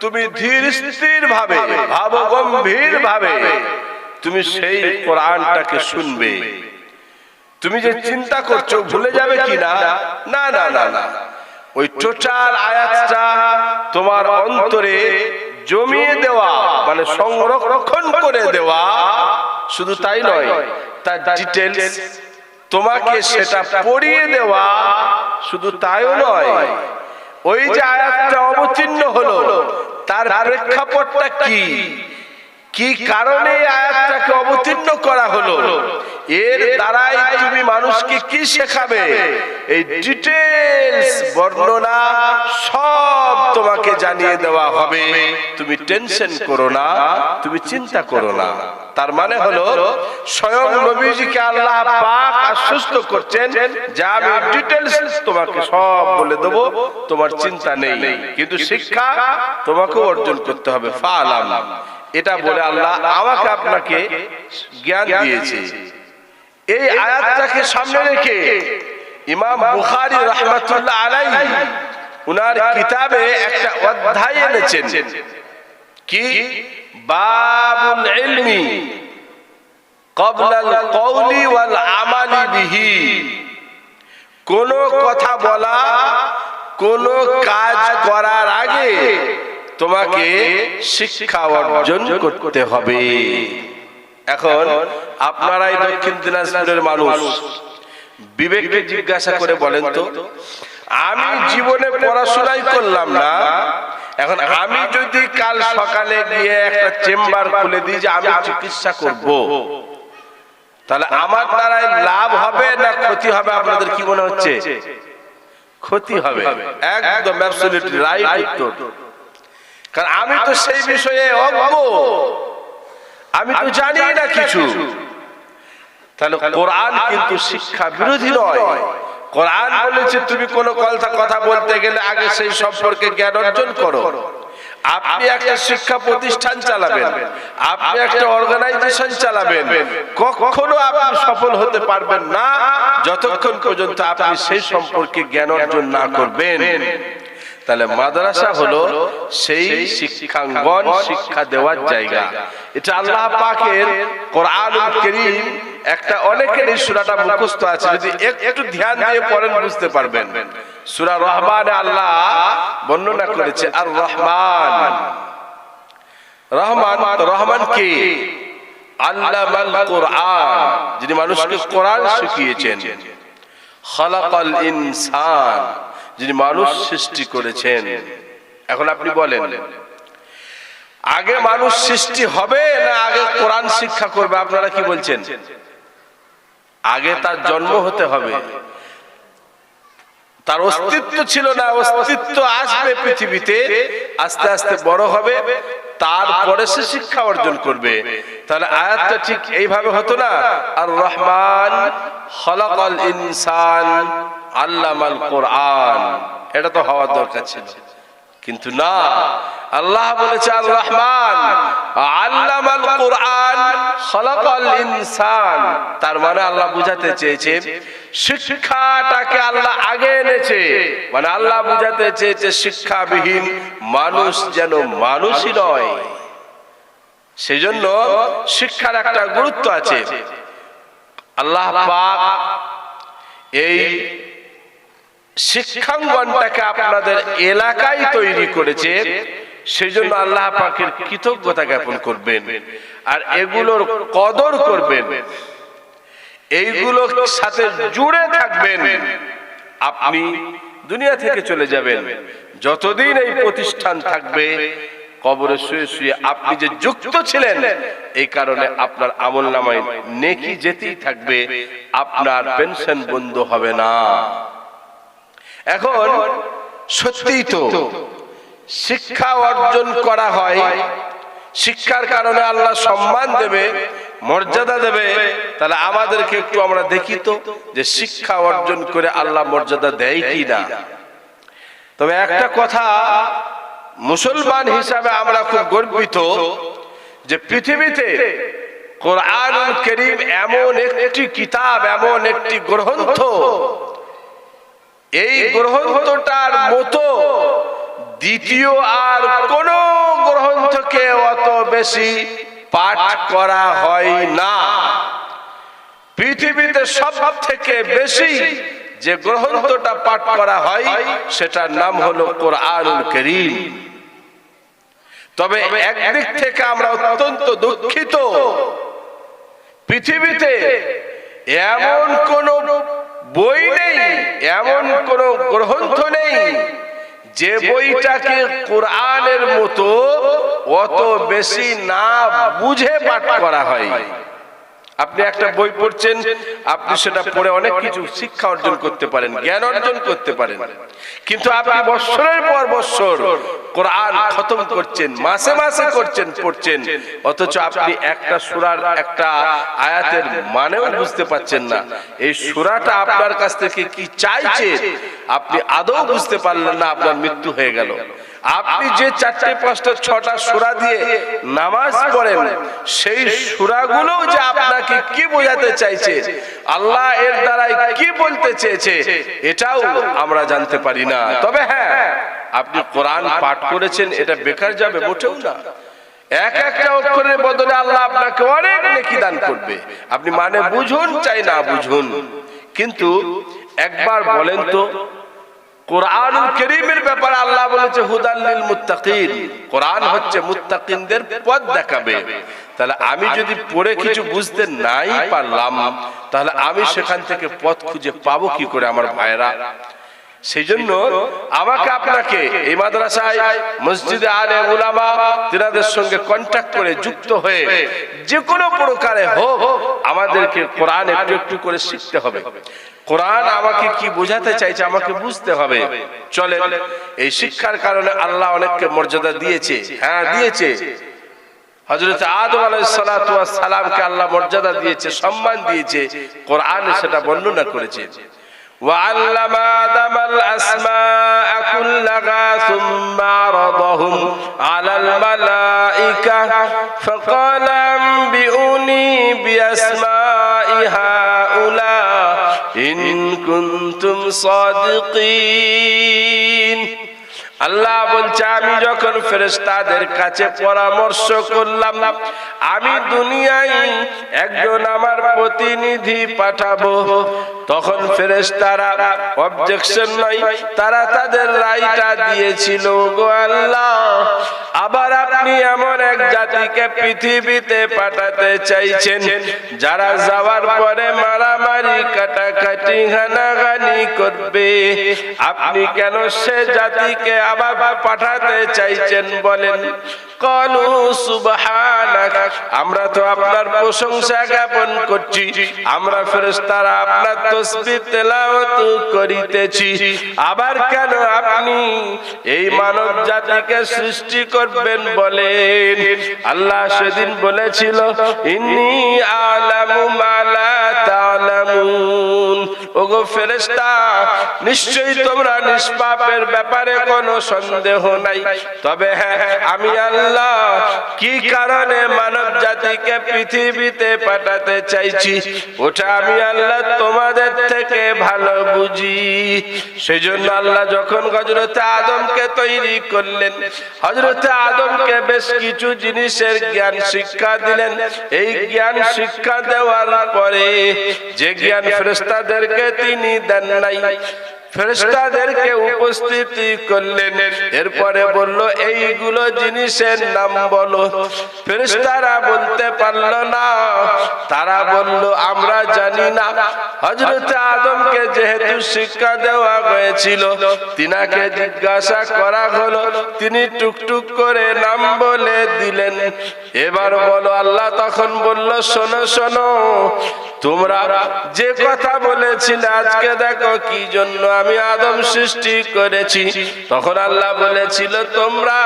তুমি ধীর স্থির ভাবে ভাব গম্ভীর ভাবে তুমি সেই কোরআনটাকে শুনবে। তুমি যে চিন্তা করছ ভুলে যাবে কি না না না না। না ওই টোটাল আয়াতটা তোমার অন্তরে জমিয়ে দেওয়া মানে সংরক্ষণ করে দেওয়া শুধু তাই নয় তার ডিটেলস তোমাকে সেটা পড়িয়ে দেওয়া শুধু তাইও নয় ওই যে আয়াতটা অবতীর্ণ হলো তার প্রেক্ষাপটটা কি? কি কারণে আয়াতটাকে অবতীর্ণ করা হলো? এর দ্বারাই তুমি মানুষকে কি শেখাবে? এই ডিটেলস বর্ণনা সব তোমাকে জানিয়ে দেওয়া হবে। তুমি টেনশন করো না তুমি চিন্তা করো না। তার মানে হলো স্বয়ং নবীজিকে আল্লাহ পাক আশ্বস্ত করছেন যে আমি ডিটেলস তোমাকে সব বলে দেব তোমার চিন্তা নেই। কিন্তু শিক্ষা তোমাকে অর্জন করতে হবে। ফালাম। এটা বলে আল্লাহ আমাকে আপনাকে জ্ঞান দিয়েছে। এই আয়াতটাকে সামনে রেখে ইমাম বুখারী রহমাতুল্লাহ আলাইহি উনার কিতাবে একটা অধ্যায় এনেছেন। কি? বাবুল ইলমি কবলাল কওলি ওয়াল আমালি বিহি। কোন কথা বলা, কোন কাজ করার আগে তোমাকে শিক্ষা অর্জন করতে হবে। এখন আপনারাই দক্ষিণ দিনাজপুরের মানুষ। বিবেককে জিজ্ঞাসা করে বলেন তো আমি জীবনে পড়াশোনাই করলাম না। এখন আমি যদি কাল সকালে গিয়ে একটা চেম্বার খুলে দিই যে আমি চিকিৎসা করব। তাহলে আমার দ্বারাই লাভ হবে না ক্ষতি হবে? আপনাদের কি মনে হচ্ছে? ক্ষতি হবে। একদম অ্যাবসলিউটলি রাইট উত্তর। কারণ আমি তো সেই বিষয়ে অজ্ঞ। আমি তো জানি না কিছু। তাহলে কোরআন কিন্তু শিক্ষা বিরোধী নয়। কোরআন বলেছে তুমি কোন কথা কথা বলতে গেলে আগে সেই সম্পর্কে জ্ঞান অর্জন করো। আপনি একটা শিক্ষা প্রতিষ্ঠান চালাবেন। আপনি একটা অর্গানাইজেশন চালাবেন। কখনো আপনি সফল হতে পারবেন না। যতক্ষণ পর্যন্ত আপনি সেই সম্পর্কে জ্ঞান অর্জন না করবেন। তাহলে মাদ্রাসা হলো সেই শিক্ষাঙ্গন শিক্ষা দেওয়ার জায়গা। এটা আল্লাহ পাকের কোরআনুল কারীম একটা অনেকের এই সূরাটা মুখস্থ আছে। যদি একটু ধ্যান দিয়ে পড়েন বুঝতে পারবেন। সূরা রহমানে আল্লাহ বর্ণনা করেছে আর রহমান। রহমান। রহমান কে? আল্লামাল কোরআন। যিনি মানুষকে কোরআন শিখিয়েছেন। খালাকাল ইনসান। যিনি মানুষ সৃষ্টি করেছেন। এখন আপনি বলেন আগে মানুষ সৃষ্টি হবে না আগে কোরআন শিক্ষা করবে? আপনারা কি বলছেন? আগে তার জন্ম হতে হবে। তার অস্তিত্ব ছিল না অস্তিত্ব আসবে পৃথিবীতে আস্তে আস্তে বড় হবে তারপরে সে শিক্ষা অর্জন করবে। তাহলে আয়াতটা ঠিক এইভাবে হতো না? আর রহমান খলাকাল ইনসান। আল্লামাল কোরআন। এটা তো হওয়ার দরকার ছিল। কিন্তু না, আল্লাহ বলেছে আল রহমান, আল্লামাল কোরআন খলাকাল ইনসান। তার মানে আল্লাহ বুঝাতে চেয়েছে, শিক্ষাটাকে আল্লাহ আগে এনেছে। মানে আল্লাহ বুঝাতে চেয়েছে, শিক্ষাবিহীন মানুষ যেন মানুষই নয়। সেজন্য শিক্ষার একটা গুরুত্ব আছে। আল্লাহ পাক এই শিক্ষাঙ্গনটাকে আপনাদের এলাকায় তৈরি করেছে সেই জন্য আল্লাহ পাকের কৃতজ্ঞতা জ্ঞাপন করবেন। আর এগুলোর কদর করবেন। এইগুলোর সাথে জুড়ে থাকবেন। আপনি দুনিয়া থেকে চলে যাবেন। যতদিন এই প্রতিষ্ঠান থাকবে, কবরে শুয়ে শুয়ে আপনি যে যুক্ত ছিলেন, এই কারণে আপনার আমল নামায় নেকি যেতেই থাকবে, আপনার পেনশন বন্ধ হবে না। এখন সত্যিই তো শিক্ষা অর্জন করা হয়। শিক্ষার কারণে আল্লাহ সম্মান দেবে মর্যাদা দেবে। তাহলে আমাদেরকে একটু আমরা দেখি তো যে শিক্ষা অর্জন করে আল্লাহ মর্যাদা দেয় কি না তবে একটা কথা মুসলমান হিসাবে আমরা খুব গর্বিত যে পৃথিবীতে কোরআন করিম এমন একটি কিতাব এমন একটি গ্রন্থ এই গ্রন্থটার মতো দ্বিতীয় আর কোন গ্রন্থকে অত বেশি পাঠ করা হয় না। পৃথিবীতে সব থেকে বেশি যে গ্রন্থটা পাঠ করা হয়, সেটার নাম হলো কোরআনুল করিম। তবে একদিক থেকে আমরা অত্যন্ত দুঃখিত। পৃথিবীতে এমন কোন বই নেই এমন কোন গ্রন্থ নেই। যে বইটাকে কোরআনের মতো অত বেশি না বুঝে পাঠ করা হয়। আপনি একটা বই পড়ছেন, আপনি সেটা পড়ে অনেক কিছু শিক্ষা অর্জন করতে পারেন, জ্ঞান অর্জন করতে পারেন। কিন্তু আপনি বৎসরের পর বৎসর কোরআন খতম করছেন, মাসে মাসে করছেন, পড়ছেন, অথচ আপনি একটা সুরার একটা আয়াতের মানেও বুঝতে পাচ্ছেন না। এই সুরাটা আপনার কাছ থেকে কি চাইছে, আপনি আদৌ বুঝতে পারলেন না আপনার মৃত্যু হয়ে গেল। আপনি যে চারটে পাঁচটা ছটা সুরা দিয়ে নামাজ পড়েন সেই সুরাগুলো যে আপনাকে কি বোঝাতে চাইছে আল্লাহ এর দ্বারাই কি বলতে চেয়েছে এটাও আমরা জানতে পারি না। তবে হ্যাঁ আপনি কোরআন পাঠ করেছেন এটা বেকার যাবে মোটেও না। এক একটা অক্ষরের বদলে আল্লাহ আপনাকে অনেক নেকি দান করবে। আপনি মানে বুঝুন চাই না বুঝুন। কিন্তু একবার বলেন তো কোরআন করিমের ব্যাপারে আল্লাহ বলেছে হুদাল্লিল মুত্তাকিন। কোরআন হচ্ছে মুত্তাকিনদের পথ দেখাবে। তাহলে আমি যদি পড়ে কিছু বুঝতে নাই পারলাম তাহলে আমি সেখান থেকে পথ খুঁজে পাবো কি করে আমার ভাইরা? সেই জন্য আমাকে আপনাকে এই মাদ্রাসায় মসজিদে আলে উলামা তিনাদের সঙ্গে কন্ট্যাক্ট করে যুক্ত হয়ে যে কোনো প্রকারে হোক আমাদেরকে কোরআন একটু একটু করে শিখতে হবে। কোরআন আমাকে কি বোঝাতে চাইছে আমাকে বুঝতে হবে চলে এই শিক্ষার কারণে আল্লাহ অনেককে মর্যাদা দিয়েছে হ্যাঁ দিয়েছে হজরত আদম সালামকে আল্লাহ মর্যাদা দিয়েছে সম্মান দিয়েছে কোরআন সেটা বর্ণনা করেছে وعلم آدم الأسماء كلها ثم عرضهم على الملائكة فقال أنبئوني بأسماء هؤلاء إن كنتم صادقين. আল্লাহ বলছে, আমি যখন ফেরেস্তাদের কাছে পরামর্শ করলাম, আমি দুনিয়ায় একজন আমার প্রতিনিধি পাঠাবো। তখন ফেরেস্তারা অবজেকশন নাই, তারা তাদের রায়টা দিয়েছিল গো আল্লাহ, আবার আপনি এমন এক জাতিকে পৃথিবীতে পাঠাতে চাইছেন, যারা যাওয়ার পরে মারামারি, কাটাকাটি হানাগানি করবে। আপনি কেন সে জাতিকে আবার পাঠাতে চাইছেন বলেন আমরা তো আপনার প্রশংসা জ্ঞাপন করছি। আমরা ফেরেশতারা আপনার তসবিহ তেলাওয়াত করিতেছি। আবার কেন আপনি এই মানব জাতিকে সৃষ্টি করবেন বলেন? আল্লাহ সেদিন বলেছিল, ইন্নী আলামু মালা তালামুন। ওগো ফেরেশতা, নিশ্চয়ই তোমরা নিষ্পাপের ব্যাপারে কোনো সন্দেহ নাই। তবে হ্যাঁ আমি আল্লাহ কি কারণে মানব জাতিকে পৃথিবীতে পাঠাতে চাইছি, ওটা আমি আল্লাহ তোমাদের থেকে ভালো বুঝি। সেই জন্য আল্লাহ যখন হজরতে আদমকে তৈরি করলেন হজরতে আদমকে বেশ কিছু জিনিসের জ্ঞান শিক্ষা দিলেন। এই জ্ঞান শিক্ষা দেওয়ার পরে যে জ্ঞান ফেরেস্তাদেরকে তিনি দেন নাই। ফেরেস্তাদেরকে উপস্থিতি করলেন। এরপরে বলল, এইগুলো জিনিসের নাম বলো। ফেরেস্তারা বলতে পারল না। তারা বলল, আমরা জানি না। হজরত আদমকে যেহেতু শিক্ষা দেওয়া হয়েছিল। তিনাকে জিজ্ঞাসা করা হলো, তিনি টুকটুক করে নাম বলে দিলেন। এবার বলো, আল্লাহ তখন বলল, শোনো শোনো, তোমরা যে কথা বলেছিলে আজকে দেখো কি জন্য আমি আদম সৃষ্টি করেছি। তখন আল্লাহ বলেছিল, তোমরা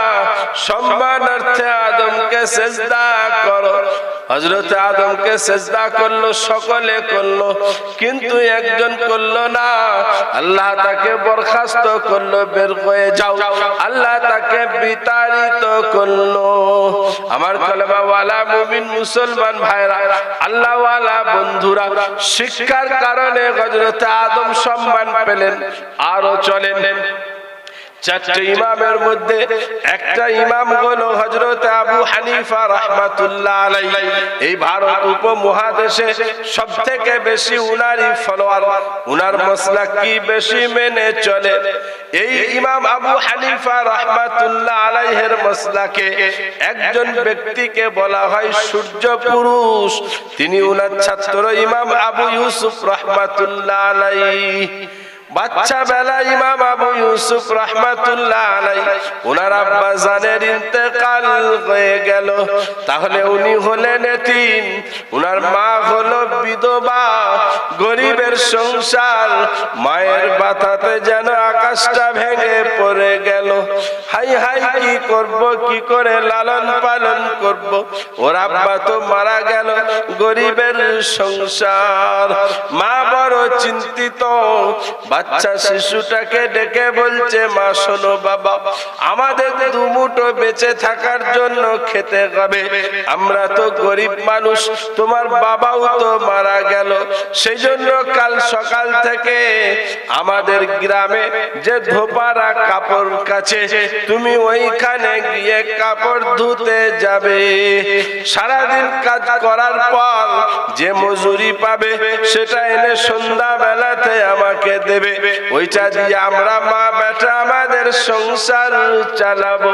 সম্মানার্থে আদমকে সেজদা করো। হজরত আদমকে সেজদা করল, সকলে করল, কিন্তু একজন করল না। আল্লাহ তাকে বরখাস্ত করল, বের হয়ে যাও। আল্লাহ তাকে বিতাড়িত করল। আমার কলমা ওয়ালা মুমিন মুসলমান ভাইরা আল্লাহ ওয়ালা বন্ধুরা, শিক্ষার কারণে হজরত আদম সম্মান পেলেন আরও চলেন। চারটে ইমামের মধ্যে একটা ইমাম হলো হজরত আবু হানিফা রহমাতুল্লাহ আলাই এই ভারত উপমহাদেশে সব থেকে বেশি উনারই ফলোয়ার। উনার মশলা কি বেশি মেনে চলে? এই ইমাম আবু হানিফা রহমাতুল্লাহ আলাইহের মশলাকে একজন ব্যক্তিকে বলা হয় সূর্য পুরুষ। তিনি উনার ছাত্র ইমাম আবু ইউসুফ রহমাতুল্লাহ আলাই বাচ্চা বেলা ইমাম আবু ইউসুফ রহমাতুল্লাহ ওনার আব্বা জানের ইন্তেকাল হয়ে গেল। তাহলে উনি হলেন এতিম। ওনার মা হলো বিধবা। গরিবের সংসার, মায়ের বাতাতে যেন আকাশটা ভেঙে পড়ে গেল। হাই হাই, কি করব, কি করে লালন পালন করব? ওর আব্বা তো মারা গেল গরিবের সংসার। মা বড় চিন্তিত। বাচ্চা শিশুটাকে ডেকে বলছে, মা, শোনো বাবা, আমাদের দুমুটো বেঁচে থাকার জন্য খেতে হবে। আমরা তো গরিব মানুষ, তোমার বাবাও তো মারা গেল। সেই জন্য কাল সকাল থেকে আমাদের গ্রামে যে ধোপারা কাপড় কাছে, তুমি ওইখানে গিয়ে কাপড় ধুতে যাবে। সারাদিন কাজ করার পর যে মজুরি পাবে, সেটা এনে সন্ধ্যা বেলাতে আমাকে দেবে। ওইটা দিয়ে আমরা মা বেটা আমাদের সংসার চালাবো।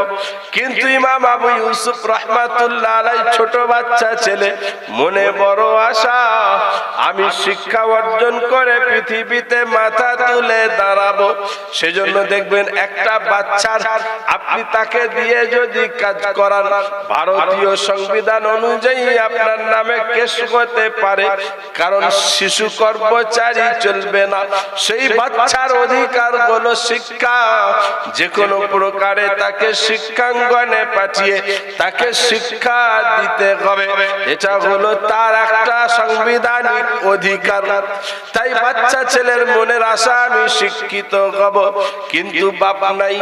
কিন্তু ইমাম আবু ইউসুফ রহমাতুল্লাহ আলাই ছোট বাচ্চা ছেলে, মনে বড় আশা, আমি শিক্ষা অর্জন করে পৃথিবীতে মাথা তুলে দাঁড়াবো। সেজন্য দেখবেন একটা বাচ্চার আপনি তাকে দিয়ে যদি কাজ করান, ভারতীয় সংবিধান অনুযায়ী আপনার নামে কেস হতে পারে, কারণ শিশু কর্মচারী চলবে না। সেই বাচ্চার অধিকার হলো শিক্ষা। যে কোনো প্রকারে তাকে শিক্ষাঙ্গনে পাঠিয়ে তাকে শিক্ষা দিতে হবে। এটা হলো তার একটা সাংবিধানিক অধিকার। তাই বাচ্চা ছেলের মনের আশা আমি শিক্ষিত হব। কিন্তু বাপ নাই,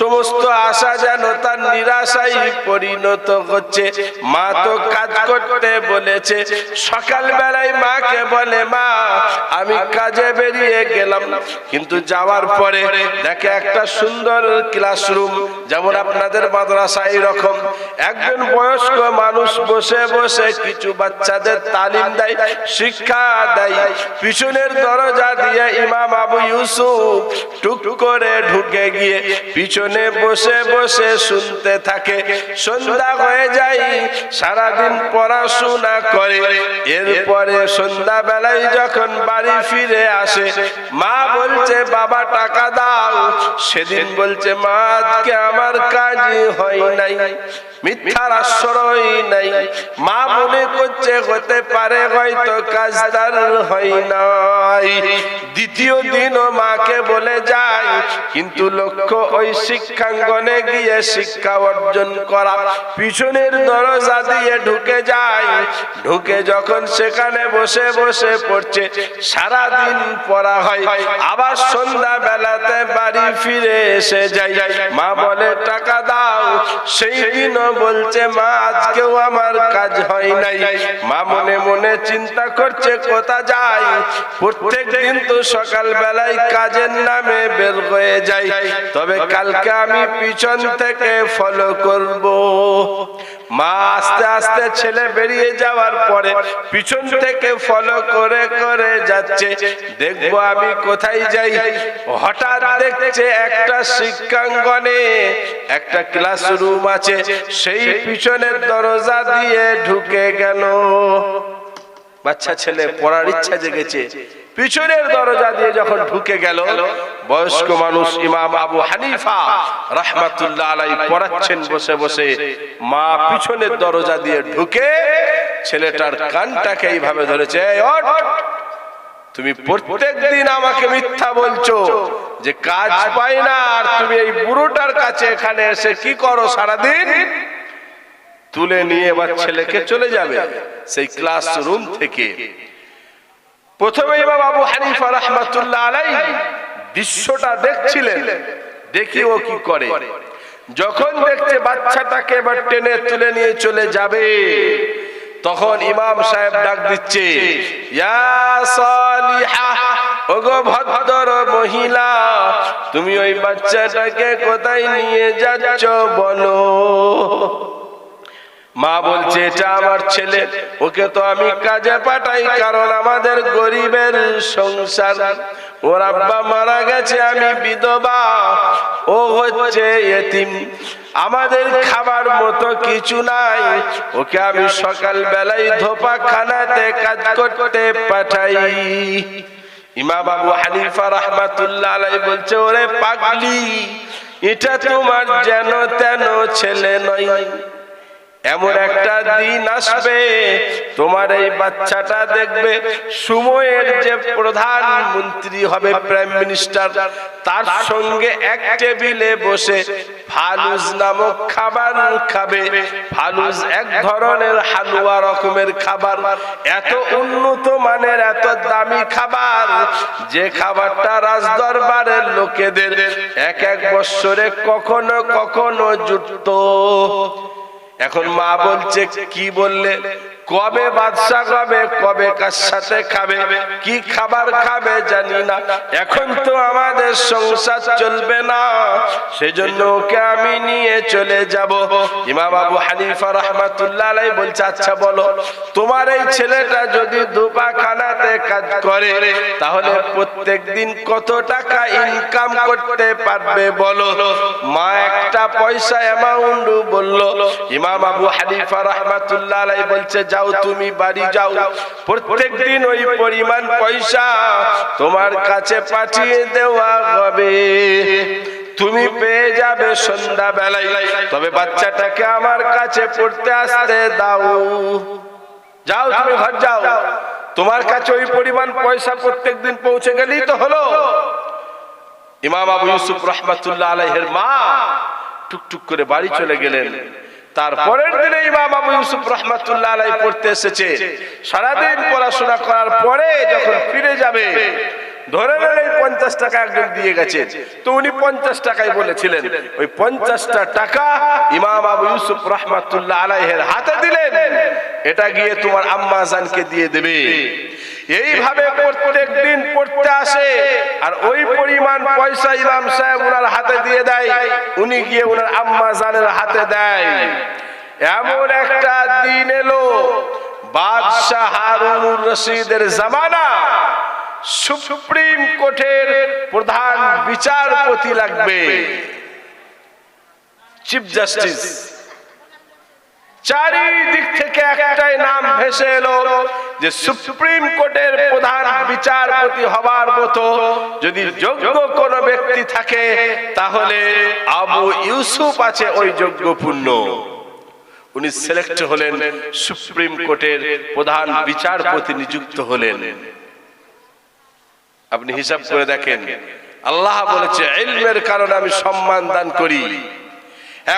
সমস্ত আশা যেন তার নিরাশাই পরিণত হচ্ছে। মা তো কাজ করতে বলেছে সকাল বেলায় মাকে বলে, মা, আমি কাজে বেরিয়ে গেলাম। কিন্তু যাওয়ার পরে দেখে একটা সুন্দর ক্লাসরুম যেমন আপনাদের মাদ্রাসা রকম একজন বয়স্ক মানুষ বসে বসে কিছু বাচ্চাদের তালিম দেয়, শিক্ষা দেয়। পিছনের দরজা দিয়ে ইমাম আবু ইউসুফ টুক করে ঢুকে গিয়ে পিছনে বসে বসে শুনতে থাকে। সন্ধ্যা হয়ে যায়, সারাদিন পড়াশোনা করে। এরপরে সন্ধ্যা বেলায় যখন বাড়ি ফিরে আসে, মা বলছে, বাবা, টাকা দাও। সেদিন বলছে মা আজকে আমার কাজ হয় নাই, মিথ্যার আশ্রয় নাই। মা মনে করছে, হতে পারে হয়তো কাজ তার হয় নাই। দ্বিতীয় দিনও মাকে বলে যায়, কিন্তু লক্ষ্য ওই শিক্ষাঙ্গনে গিয়ে শিক্ষা অর্জন করা। পিছনের দরজা দিয়ে ঢুকে যায়, ঢুকে যখন সেখানে বসে বসে পড়ছে সারা দিন পড়া হয়। আবার সন্ধ্যা বেলাতে বাড়ি ফিরে এসে যাই। মা বলে, টাকা দাও। সেই দিনও বলছে, মা, আজকেও আমার কাজ হয় নাই। মা মনে মনে চিন্তা করছে, কোথা যায় প্রত্যেক দিন তো সকাল বেলায় কাজের নামে বের হয়ে যাই। তবে কালকে আমি পিছন থেকে ফলো করব। মা আস্তে আস্তে ছেলে বেরিয়ে যাওয়ার পরে পিছন থেকে ফলো করে করে যাচ্ছে। দেখব আমি কোথায় যাই। হঠাৎ দেখছে একটা শিক্ষাঙ্গনে একটা ক্লাসরুম আছে। সেই পিছনের দরজা দিয়ে ঢুকে গেল। বাচ্চা ছেলে পড়ার ইচ্ছা জেগেছে। পিছনের দরজা দিয়ে যখন ঢুকে গেল বয়স্ক মানুষ ইমাম আবু হানিফা রহমাতুল্লাহ আলাই পড়াচ্ছেন বসে বসে। মা পিছনের দরজা দিয়ে ঢুকে ছেলেটার কানটাকে এইভাবে ধরেছে তুমি প্রত্যেক দিন আমাকে মিথ্যা বলছো যে কাজ পাই না আর তুমি এই বুড়োটার কাছে এখানে এসে কি করো সারাদিন? তুলে নিয়ে এবার ছেলেকে চলে যাবে। সেই ক্লাসরুম থেকে। প্রথমে ইমাম আবু হানিফা রহমাতুল্লাহ আলাই দৃশ্যটা দেখছিলেন, দেখি ও কি করে। যখন দেখছে বাচ্চাটাকে এবার টেনে তুলে নিয়ে চলে যাবে, তখন ইমাম সাহেব ডাক দিচ্ছে মহিলা, তুমি ওই বাচ্চাটাকে কোথায় নিয়ে যাচ্ছ বলো? মা বলছে, এটা আমার ছেলে। ওকে তো আমি কাজে পাঠাই, কারণ আমাদের গরিবের সংসার। ওর আব্বা মারা গেছে, আমি বিধবা। ও হচ্ছে এতিম। আমাদের খাবার মতো কিছু নাই। ওকে আমি সকাল বেলায় ধোপা খানাতে কাজ করতে পাঠাই। ইমাম আবু হানিফা রহমাতুল্লাহ আলাই বলছে, ওরে পাগলি, এটা তোমার যেন তেন ছেলে নয়। এমন একটা দিন আসবে তোমার এই বাচ্চাটা দেখবে সময়ের যে প্রধানমন্ত্রী হবে প্রাইম মিনিস্টার তার সঙ্গে এক টেবিলে বসে ফালুজ নামক খাবার খাবে। ফালুজ এক ধরনের হালুয়া রকমের খাবার। এত উন্নত মানের এত দামি খাবার। যে খাবারটা রাজদরবারের লোকেদের এক এক বৎসরে কখনো কখনো জুটত। এখন মা বলছে কি বললে? কবে বাদশা কবে কবে কার সাথে খাবে, কি খাবার খাবে জানি না। এখন তো আমাদের সংসার চলবে না, সেজন্য ওকে আমি নিয়ে চলে যাব। ইমাম আবু হানিফা রহমাতুল্লাহ বলছে আচ্ছা বলো, তোমার এই ছেলেটা যদি দুপা খানাতে কাজ করে, তাহলে প্রত্যেক দিন কত টাকা ইনকাম করতে পারবে বলো? মা একটা পয়সা অ্যামাউন্ট বলল, ইমাম আবু হানিফা রহমাতুল্লাহ বলছে যাও, তুমি বাড়ি যাও। প্রত্যেক দিন ওই পরিমাণ পয়সা তোমার কাছে পাঠিয়ে দেওয়া হবে। তুমি পেয়ে যাবে সন্ধ্যা বেলায় তবে বাচ্চাটাকে আমার কাছে পড়তে আসতে দাও। যাও, তুমি ঘর যাও। তোমার কাছে ওই পরিমাণ পয়সা প্রত্যেক দিন পৌঁছে গেলেই তো হলো। ইমাম আবু ইউসুফ রহমাতুল্লাহ আলাইহের মা টুকটুক করে বাড়ি চলে গেলেন। তারপরের দিনে ইমাম আবু ইউসুফ রহমাতুল্লাহ আলাই পড়তে এসেছে। সারাদিন পড়াশোনা করার পরে যখন ফিরে যাবে, ধরে নেন এই পঞ্চাশ টাকা একজন দিয়ে গেছে। তো উনি পঞ্চাশ টাকাই বলেছিলেন। ওই পঞ্চাশটা টাকা ইমাম আবু ইউসুফ রহমাতুল্লাহ আলাইহের হাতে দিলেন। এটা গিয়ে তোমার আম্মা জানকে দিয়ে দেবে। এইভাবে প্রত্যেক দিন পড়তে আসে। আর ওই পরিমাণ পয়সা ইমাম সাহেব ওনার হাতে দিয়ে দেয়, উনি গিয়ে ওনার আম্মা জানের হাতে দেয়। এমন একটা দিন এলো, বাদশাহ রশিদের জামানা সুপ্রিম কোর্টের প্রধান বিচারপতি লাগবে। চিফ জাস্টিস চারিদিক থেকে একটাই নাম ভেসে এলো যে সুপ্রিম কোর্টের প্রধান বিচারপতি হবার মতো যদি যোগ্য কোন ব্যক্তি থাকে তাহলে আবু ইউসুফ আছে ওই যোগ্যপূর্ণ। উনি সিলেক্ট হলেন সুপ্রিম কোর্টের প্রধান বিচারপতি নিযুক্ত হলেন। আপনি হিসাব করে দেখেন। আল্লাহ বলেছে ইলমের কারণে আমি সম্মান দান করি।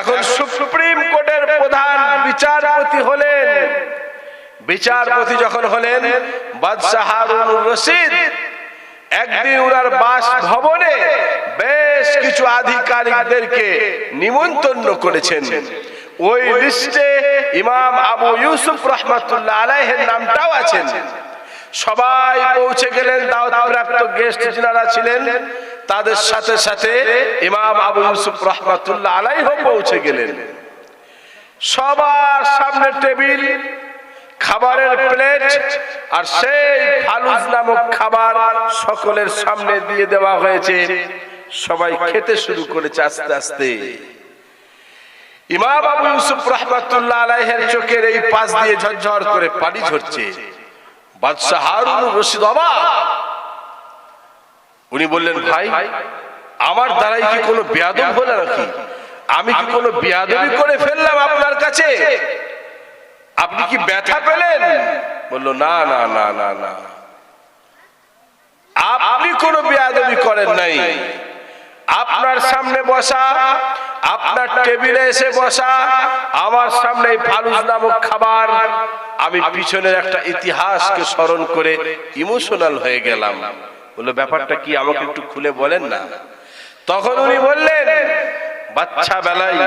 এখন সুপ্রিম কোর্টের প্রধান বিচারপতি হলেন। বিচারপতি যখন হলেন বাদশাহ রশিদ, একদিন উনার বাস ভবনে বেশ কিছু আধিকারিকদেরকে নিমন্ত্রণ করেছেন। ওই লিস্টে ইমাম আবু ইউসুফ রহমাতুল্লাহ আলাইহের নামটাও আছেন। সবাই পৌঁছে গেলেন দাওয়াত প্রাপ্ত গেস্ট যারা ছিলেন, তাদের সাথে সাথে ইমাম আবু ইউসুফ রহমাতুল্লাহ আলাইহ পৌঁছে গেলেন। সবার সামনে টেবিল খাবারের প্লেট আর সেই ফালুজ নামক খাবার সকলের সামনে দিয়ে দেওয়া হয়েছে। সবাই খেতে শুরু করেছে আস্তে আস্তে। ইউসুফ আলাইহের চোখের এই পাশ দিয়ে ঝরঝর করে পানি ঝরছে। উনি বললেন, ভাই, আমার দ্বারাই কি কোনো বেয়াদব হলো নাকি? আমি কি কোনো বেয়াদবি করে ফেললাম আপনার কাছে? আপনি কি ব্যথা পেলেন? বলল না না না না না। আপনি কোনো বেয়াদবি করেন নাই। আপনার সামনে বসা আপনার টেবিলে এসে বসা আমার সামনে নামক খাবার আমি পিছনের একটা ইতিহাসকে স্মরণ করে ইমোশনাল হয়ে গেলাম। বলল ব্যাপারটা কি আমাকে একটু খুলে বলেন না? তখন উনি বললেন বাচ্চা বেলায়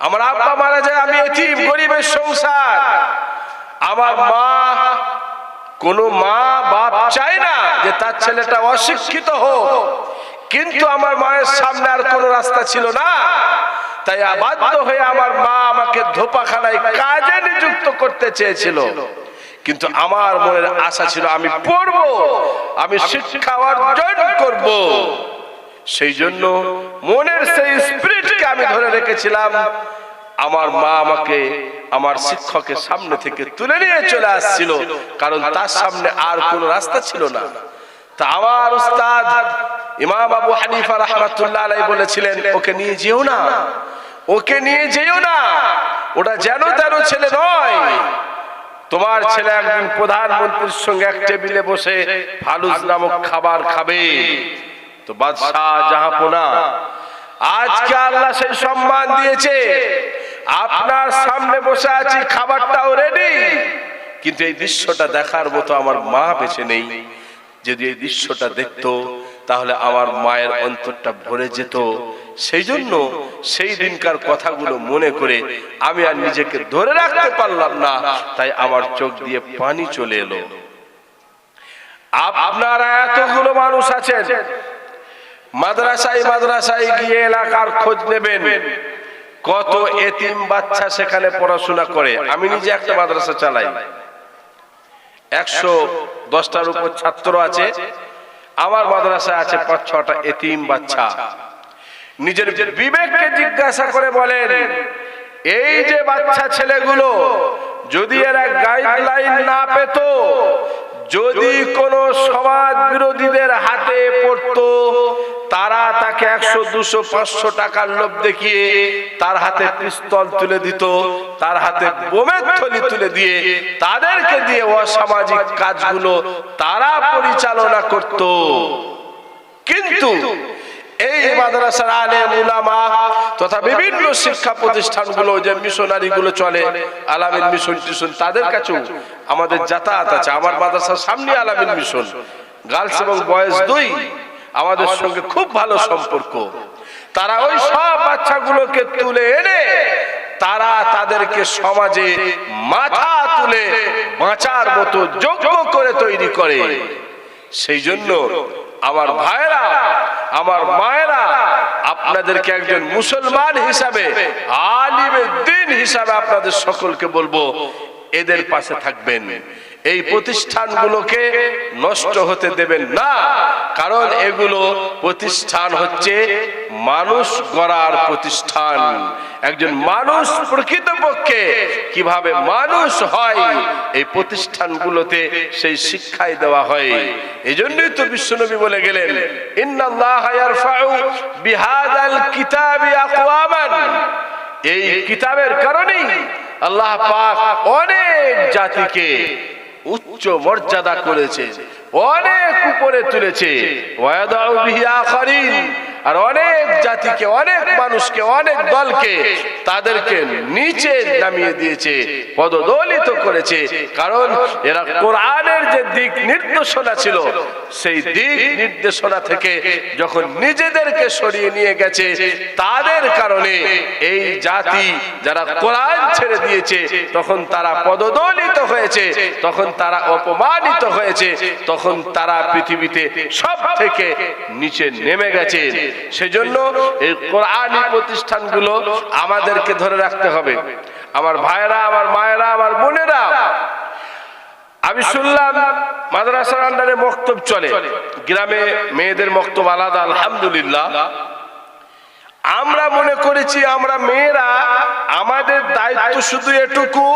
আমার আব্বা মারা যায়, আমি এতিম, গরিবের সংসার। আমার মা, কোনো মা বাপ চায় না যে তার ছেলেটা অশিক্ষিত হোক। কিন্তু আমার মায়ের সামনে আর কোনো রাস্তা ছিল না। তাই বাধ্য হয়ে আমার মা আমাকে ধোপাখানায় কাজে নিযুক্ত করতে চেয়েছিল। কিন্তু আমার মনের আশা ছিল, আমি পড়ব, আমি শিক্ষা অর্জন করব। সেই জন্য মনের সেই স্পিরিটকে আমি ধরে রেখেছিলাম। আমার মা আমাকে, আমার শিক্ষকের সামনে থেকে তুলে নিয়ে চলে আসছিল, কারণ তার সামনে আর কোনো রাস্তা ছিল না। তা আমার উস্তাদ ইমাম আবু হানিফা রহমাতুল্লাহ আলাই বলেছিলেন, ওকে নিয়ে যেও না, ওকে নিয়ে যেও না, ওটা যেন তেন ছেলে নয়। তোমার ছেলে একদিন প্রধানমন্ত্রীর সঙ্গে এক টেবিলে বসে ফালুস নামক খাবার খাবে। তো বাদশাহ জাহাপনা আজকে আল্লাহ সেই সম্মান দিয়েছে। আপনার সামনে বসে আছি খাবারটাও রেডি কিন্তু এই দৃশ্যটা দেখার মতো আমার মা বেঁচে নেই। যদি এই দৃশ্যটা দেখতো তাহলে আমার মায়ের অন্তরটা ভরে যেত। সেই জন্য সেই দিনকার কথাগুলো মনে করে আমি আর নিজেকে ধরে রাখতে পারলাম না। তাই আমার চোখ দিয়ে পানি চলে এলো। আপনারা এতগুলো মানুষ আছেন। মাদ্রাসায় মাদ্রাসায় গিয়ে এলাকার খোঁজ নেবেন। কত এতিম বাচ্চা সেখানে পড়াশোনা করে। আমি নিজে একটা মাদ্রাসা চালাই। একশো দশটার উপর ছাত্র আছে। আমার মাদ্রাসায় আছে পাঁচ, ছটা এতিম বাচ্চা। নিজের বিবেককে জিজ্ঞাসা করে বলেন, এই যে বাচ্চা ছেলেগুলো, যদি এরা গাইডলাইন না পেত, যদি কোন সমাজ বিরোধীদের হাতে পড়তো তারা তাকে একশো, দুশো, পাঁচশো টাকার লোভ দেখিয়ে তার হাতে পিস্তল তুলে দিত, তার হাতে বোমের থলি তুলে দিয়ে তাদেরকে দিয়ে অসামাজিক কাজগুলো তারা পরিচালনা করত। কিন্তু এই মাদ্রাসার আলেম, উলামা তথা বিভিন্ন শিক্ষা প্রতিষ্ঠানগুলো যে মিশনারি গুলো চলে, আলামিন মিশন টিশন, তাদের কাছেও আমাদের যাতায়াত আছে। আমার মাদ্রাসার সামনে আলামিন মিশন, গার্লস এবং বয়েজ দুই আমাদের সঙ্গে খুব ভালো সম্পর্ক। তারা ওই সব বাচ্চাগুলোকে তুলে এনে তারা তাদেরকে সমাজে মাথা তুলে বাঁচার মতো যোগ্য করে তৈরি করে। সেই জন্য আমার ভাইরা আমার মায়েরা আপনাদেরকে একজন মুসলমান হিসাবে আলিমে দিন হিসাবে আপনাদের সকলকে বলব এদের পাশে থাকবেন। এই প্রতিষ্ঠানগুলোকে নষ্ট হতে দেবেন না। কারণ এগুলো প্রতিষ্ঠান হচ্ছে মানুষ গড়ার প্রতিষ্ঠান। একজন মানুষ প্রকৃতপক্ষে কীভাবে মানুষ হয়, এই প্রতিষ্ঠানগুলোতে সেই শিক্ষাই দেওয়া হয়। এই জন্যই তো বিশ্বনবী বলে গেলেন বিহাদাল কিতাবি আকওয়ামান। এই কিতাবের কারণেই আল্লাহ পাক অনেক জাতিকে উচ্চ মর্যাদা করেছে অনেক উপরে তুলেছে। ওয়াদাউ বিহি আখারিন। আর অনেক জাতিকে, অনেক মানুষকে, অনেক দলকে তাদেরকে নিচে নামিয়ে দিয়েছে, পদদলিত করেছে। কারণ এরা কোরআনের যে দিক নির্দেশনা ছিল, সেই দিক নির্দেশনা থেকে যখন নিজেদেরকে সরিয়ে নিয়ে গেছে, তাদের কারণে এই জাতি যারা কোরআন ছেড়ে দিয়েছে, তখন তারা পদদলিত হয়েছে, তখন তারা অপমানিত হয়েছে, তখন তারা পৃথিবীতে সব থেকে নিচে নেমে গেছে। সেজন্য এই কোরআনী প্রতিষ্ঠানগুলো আমাদেরকে ধরে রাখতে হবে। আমার ভাইরা আমার মায়েরা, আমার বোনেরা, আমি শুনলাম মাদ্রাসার আন্ডারে মক্তব চলে। গ্রামে মেয়েদের মক্তব আলাদা, আলহামদুলিল্লাহ। আমরা মনে করেছি আমরা মেয়েরা, আমাদের দায়িত্ব শুধু এটুকু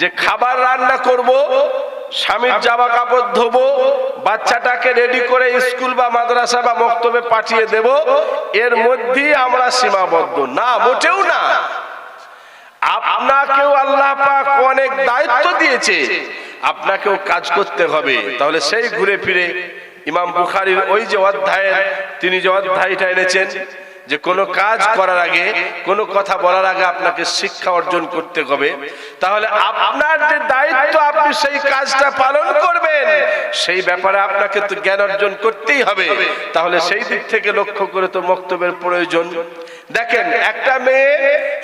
যে খাবার রান্না করব স্বামীর জামা কাপড় ধোবো, বাচ্চাটাকে রেডি করে স্কুল বা মাদ্রাসা বা মক্তবে পাঠিয়ে দেব, এর মধ্যেই আমরা সীমাবদ্ধ। না, মোটেও না। আপনাকেও আল্লাহ পাক অনেক দায়িত্ব দিয়েছে। আপনাকেও কাজ করতে হবে। তাহলে সেই ঘুরে ফিরে ইমাম বুখারির ওই যে অধ্যায়ের, তিনি যে অধ্যায়টা এনেছেন যে কোনো কাজ করার আগে, কোনো কথা বলার আগে আপনাকে শিক্ষা অর্জন করতে হবে। তাহলে আপনার যে দায়িত্ব, আপনি সেই কাজটা পালন করবেন, সেই ব্যাপারে আপনাকে তো জ্ঞান অর্জন করতেই হবে। তাহলে সেই দিক থেকে লক্ষ্য করে তো বক্তব্যের প্রয়োজন। দেখেন, একটা মেয়ে,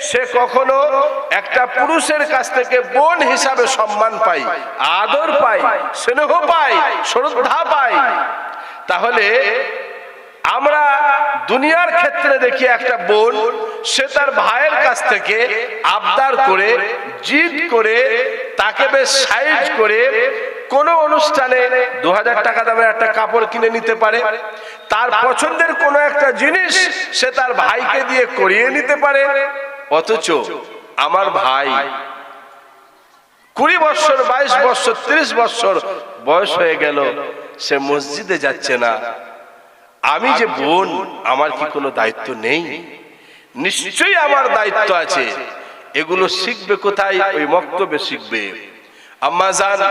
সে কখনো একটা পুরুষের কাছ থেকে বোন হিসাবে সম্মান পায়, আদর পায়, স্নেহ পায়, শ্রদ্ধা পায়। তাহলে আমরা দুনিয়ার ক্ষেত্রে দেখি একটা বোন, সে তার ভাইয়ের কাছ থেকে আবদার করে, জিদ করে, তাকে বেশ সাইজ করে কোন অনুষ্ঠানে দু হাজার টাকা দামের একটা কাপড় কিনে নিতে পারে। তার পছন্দের কোনো একটা জিনিস সে তার ভাইকে দিয়ে করিয়ে নিতে পারে। অথচ আমার ভাই কুড়ি বছর, বাইশ বছর, ত্রিশ বছর বয়স হয়ে গেল, সে মসজিদে যাচ্ছে না। আমি যে বোন আমার কি কোনো দায়িত্ব নেই? নিশ্চয়ই আমার দায়িত্ব আছে। এগুলো শিখবে কোথায়? ওই মক্তবে শিখবে। আম্মা জান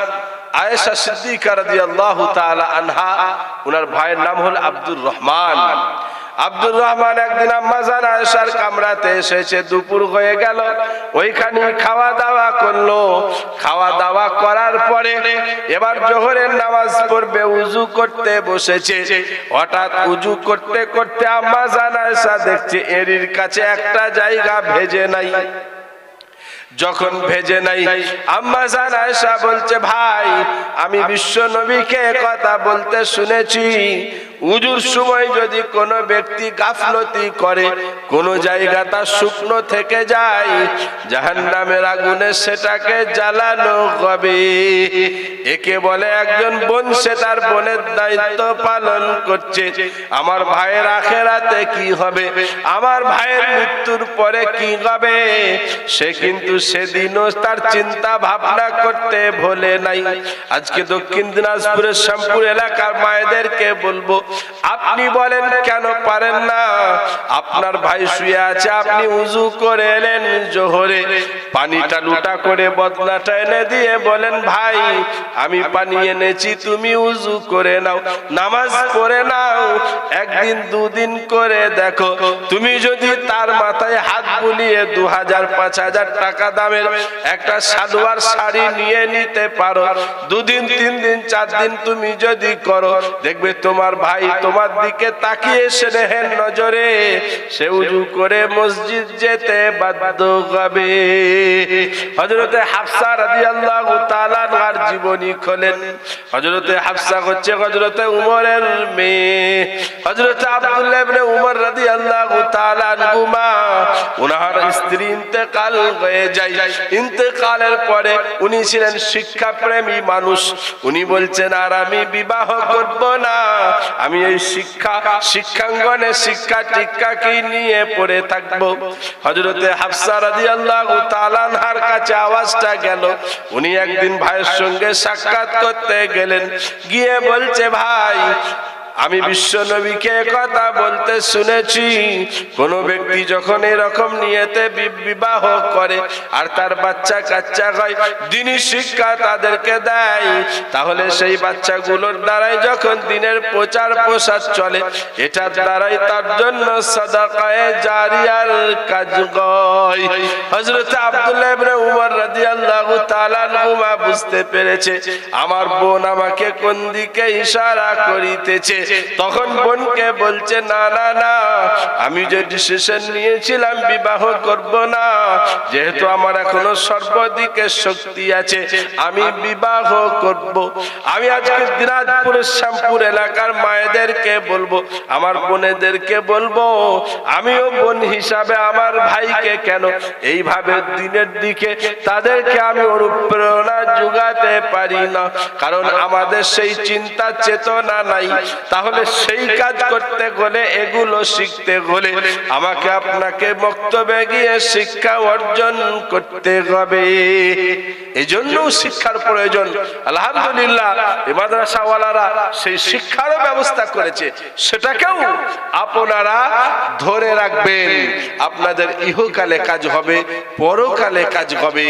আয়েশা সিদ্দিকা রাদিয়াল্লাহু তাআলা আনহা ওনার ভাইয়ের নাম হল আব্দুর রহমান। আব্দুর রহমান একদিন আম্মাজান আয়েশার কামরাতে এসেছে, দুপুর হয়ে গেল। ওইখানে খাওয়া দাওয়া করল। খাওয়া দাওয়া করার পরে এবার জোহরের নামাজ পড়বে, উজু করতে বসেছে। হঠাৎ উজু করতে করতে আম্মাজান আয়েশা দেখছে, এরির কাছে একটা জায়গা ভেজে নাই। যখন ভেজে নাই, আম্মা জান আয়েশা বলছে, ভাই, আমি বিশ্ব নবীকে কথা বলতে শুনেছি। উজুর সময় যদি কোনো ব্যক্তি গাফলতি করে, কোন জায়গা তার শুকনো থেকে যায়, জাহান্নামের আগুনে সেটাকে জ্বালানো হবে। একে বলে একজন বোন, সে তার বোনের দায়িত্ব পালন করছে। আমার ভাইয়ের আখেরাতে কি হবে? আমার ভাইয়ের মৃত্যুর পরে কি হবে? সে কিন্তু সেদিনও তার চিন্তা ভাবনা করতে ভোলে নাই। আজকে দক্ষিণ দিনাজপুরের শ্যামপুর এলাকার মায়েদেরকে বলব আপনি বলেন, কেন পারেন না? আপনার ভাই শুয়ে আছে, আপনি উজু করে এলেন জোহরে। পানিটা লুটা করে বদলাটা এনে দিয়ে বলেন, ভাই, আমি পানি এনেছি, তুমি উজু করে নাও। নামাজ পড়ে নাও, একদিন, দুদিন করে দেখো। তুমি যদি তার মাথায় হাত বুলিয়ে দু হাজার পাঁচ হাজার টাকা দামের একটা সাদুয়ার শাড়ি নিয়ে নিতে পারো। দুদিন, তিন দিন, চার দিন তুমি যদি করো, দেখবে তোমার ভাই তোমার দিকে তাকিয়ে স্নেহের নজরে। সে উজু করে মসজিদ যেতে বাধ্য হবে। হজরতে হাফসা রাজি আল্লাহ আর জীবনী খোলেন। হজরতে হাফসা হচ্ছে হজরতে উমরের মেয়ে। হজরতে আব্দুল্লাহ উমর রাজি আল্লাহ তালান আনহুমা। ওনার স্ত্রী ইন্তেকাল হয়ে যায়। ইন্তেকালের পরে উনি ছিলেন শিক্ষা প্রেমী মানুষ। উনি বলছেন, আর আমি বিবাহ করব না। আমি এই শিক্ষা, শিক্ষাঙ্গনে শিক্ষা টিক্কাকে নিয়ে পড়ে থাকব? হজরতে হাফসা তাআলা আনহার কাছে আওয়াজটা গেল। উনি একদিন ভাইয়ের সঙ্গে সাক্ষাৎ করতে গেলেন। গিয়ে বলছে, ভাই আমি বিশ্ব নবীকে কথা বলতে শুনেছি। কোন ব্যক্তি যখন এরকম নিয়েতে বিবাহ করে আর তার বাচ্চা কাচ্চা হয় দিনই শিক্ষা তাদেরকে দেয়। তাহলে সেই বাচ্চাগুলোর দ্বারাই যখন দিনের প্রচার প্রসার চলে এটার দ্বারাই তার জন্য সাদাকায়ে জারিয়ার কাজ হয়। হযরত আব্দুল্লাহ ইবনে উমর রাদিয়াল্লাহু তাআলা বুঝতে পেরেছে আমার বোন আমাকে কোন দিকে ইশারা করিতেছে? তখন বোনকে বলছে, না না না, আমি যে ডিসিশন নিয়েছিলাম বিবাহ করব না, যেহেতু আমার এখনও সর্বদিকে শক্তি আছে, আমি বিবাহ করব। আমি আজকে দিনাজপুরের শ্যামপুর এলাকার মায়েদেরকে বলব, আমার বোনেদেরকে বলব, আমিও বোন হিসাবে আমার ভাইকে কেন এইভাবে দিনের দিকে তাদেরকে আমি অনুপ্রেরণা যোগাতে পারি না? কারণ আমাদের সেই চিন্তা চেতনা নাই। তাহলে সেই কাজ করতে গেলে এগুলো শিখতে গেলে আমাকে আপনাকে বক্তব্যে গিয়ে শিক্ষা অর্জন করতে হবে। এই জন্য শিক্ষার প্রয়োজন। আলহামদুলিল্লাহ মাদ্রাসাওয়ালারা সেই শিক্ষারও ব্যবস্থা করেছে। সেটাকেও আপনারা ধরে রাখবেন। আপনাদের ইহকালে কাজ হবে পরকালে কাজ হবে।